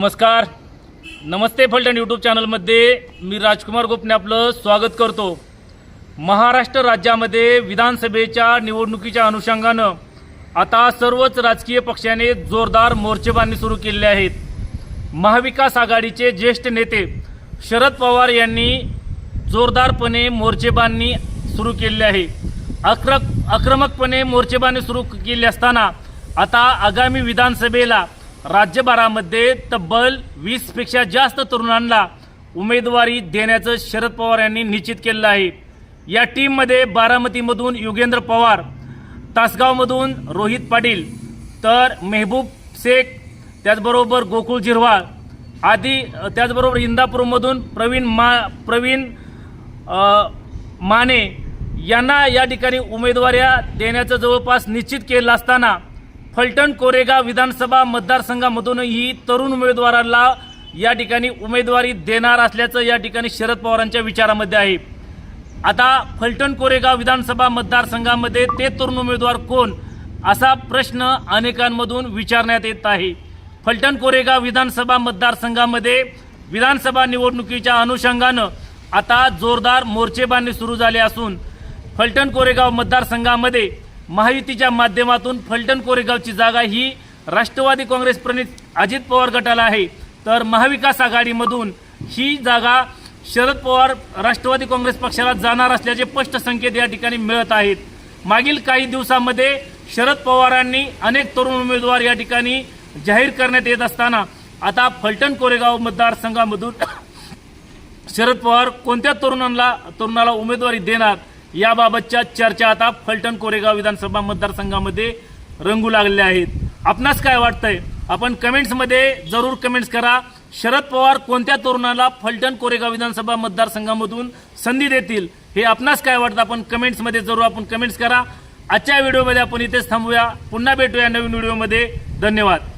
नमस्कार. नमस्ते फलटण यूट्यूब चॅनलमध्ये मी राजकुमार गोपने आपलं स्वागत करतो. महाराष्ट्र राज्यामध्ये विधानसभेच्या निवडणुकीच्या अनुषंगानं आता सर्वच राजकीय पक्षाने जोरदार मोर्चेबांधणी सुरू केलेली आहेत. महाविकास आघाडीचे ज्येष्ठ नेते शरद पवार यांनी जोरदारपणे मोर्चेबांधणी सुरू केलेली आहे. अक्र आक्रमकपणे मोर्चेबांधणी सुरू केली असताना आता आगामी विधानसभेला राज्यभरामध्ये तब्बल वीसपेक्षा जास्त तरुणांना उमेदवारी देण्याचं शरद पवार यांनी निश्चित केलेलं आहे. या टीममध्ये बारामतीमधून युगेंद्र पवार तासगावमधून रोहित पाटील तर मेहबूब शेख त्याचबरोबर गोकुळ झिरवाळ आदी त्याचबरोबर इंदापूरमधून प्रवीण मा प्रवीण माने यांना या ठिकाणी उमेदवाऱ्या देण्याचं जवळपास निश्चित केलं असताना फलटण कोरेगाव विधानसभा मतदारसंघामधूनही तरुण उमेदवाराला या ठिकाणी उमेदवारी देणार असल्याचं या ठिकाणी शरद पवारांच्या विचारामध्ये आहे. आता फलटण कोरेगाव विधानसभा मतदारसंघामध्ये ते तरुण उमेदवार कोण असा प्रश्न अनेकांमधून विचारण्यात येत आहे. फलटण कोरेगाव विधानसभा मतदारसंघामध्ये विधानसभा निवडणुकीच्या अनुषंगानं आता जोरदार मोर्चेबांधणी सुरू झाले असून फलटण कोरेगाव मतदारसंघामध्ये महायुतीच्या माध्यमातून फलटण कोरेगावची जागा ही राष्ट्रवादी काँग्रेस प्रणित अजित पवार गटाला आहे. तर महाविकास आघाडीमधून ही जागा शरद पवार राष्ट्रवादी काँग्रेस पक्षाला जाणार असल्याचे स्पष्ट संकेत या ठिकाणी मिळत आहेत. मागील काही दिवसांमध्ये शरद पवारांनी अनेक तरुण उमेदवार या ठिकाणी जाहीर करण्यात येत असताना आता फलटण कोरेगाव मतदारसंघामधून शरद पवार कोणत्या तरुणांना तरुणाला उमेदवारी देणार? याबाबतच्या चर्चा आता फलटण कोरेगाव विधानसभा मतदारसंघामध्ये रंगू लागलेल्या आहेत. आपणास काय वाटतंय? आपण कमेंट्समध्ये जरूर कमेंट्स करा. शरद पवार कोणत्या तरुणाला फलटण कोरेगाव विधानसभा मतदारसंघामधून संधी देतील? हे आपणास काय वाटतं? आपण कमेंट्समध्ये जरूर आपण कमेंट्स करा. आजच्या व्हिडिओमध्ये आपण इथेच थांबूया. पुन्हा भेटूया नवीन व्हिडिओमध्ये. धन्यवाद.